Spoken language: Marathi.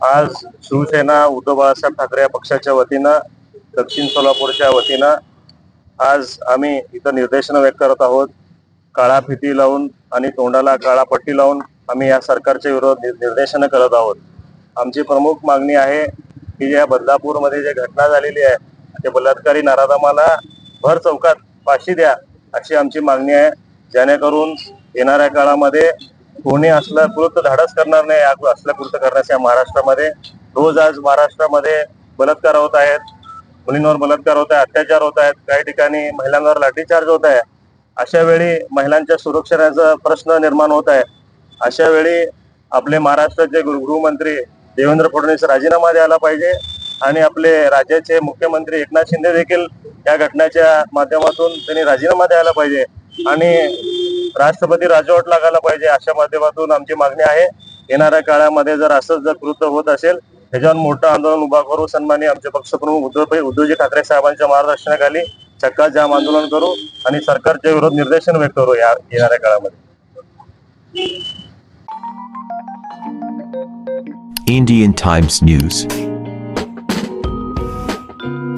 आज शिवसेना उद्धव बाळासाहेब ठाकरे या पक्षाच्या वतीनं दक्षिण सोलापूरच्या वतीनं आज आम्ही इथं निर्देशनं व्यक्त करत आहोत. काळा फिती लावून आणि तोंडाला काळा पट्टी लावून आम्ही या सरकारच्या विरोध निर्देशनं करत आहोत. आमची प्रमुख मागणी आहे की ज्या बदलापूरमध्ये जे घटना झालेली आहे त्या बलात्कारी नाराधामाला भर चौकात फाशी द्या अशी आमची मागणी आहे. जेणेकरून येणाऱ्या काळामध्ये कोणी असलं कृत धाडस करणार नाही असलं कृत करण्यास या महाराष्ट्रामध्ये रोज आज महाराष्ट्रामध्ये बलात्कार होत आहेत. मुलींवर बलात्कार होत आहे अत्याचार होत आहेत काही ठिकाणी महिलांवर लाठीचार्ज होत आहे. अशा वेळी महिलांच्या सुरक्षणाचा प्रश्न निर्माण होत आहे. अशा वेळी आपले महाराष्ट्राचे गृहमंत्री देवेंद्र फडणवीस राजीनामा द्यायला पाहिजे आणि आपले राज्याचे मुख्यमंत्री एकनाथ शिंदे देखील या घटनेच्या माध्यमातून त्यांनी राजीनामा द्यायला पाहिजे आणि राष्ट्रपती राजवट लागायला पाहिजे अशा माध्यमातून आमची मागणी आहे. येणाऱ्या काळामध्ये जर असंच जर कृत्य होत असेल त्याच्यावर मोठं आंदोलन उभा करू सन्मानी आमचे पक्षप्रमुख उद्धव उद्धवजी ठाकरे साहेबांच्या मार्गदर्शनाखाली चक्का जाम आंदोलन करू आणि सरकारच्या विरोध निर्देशन व्यक्त करू या येणाऱ्या काळामध्ये. Indian Times News.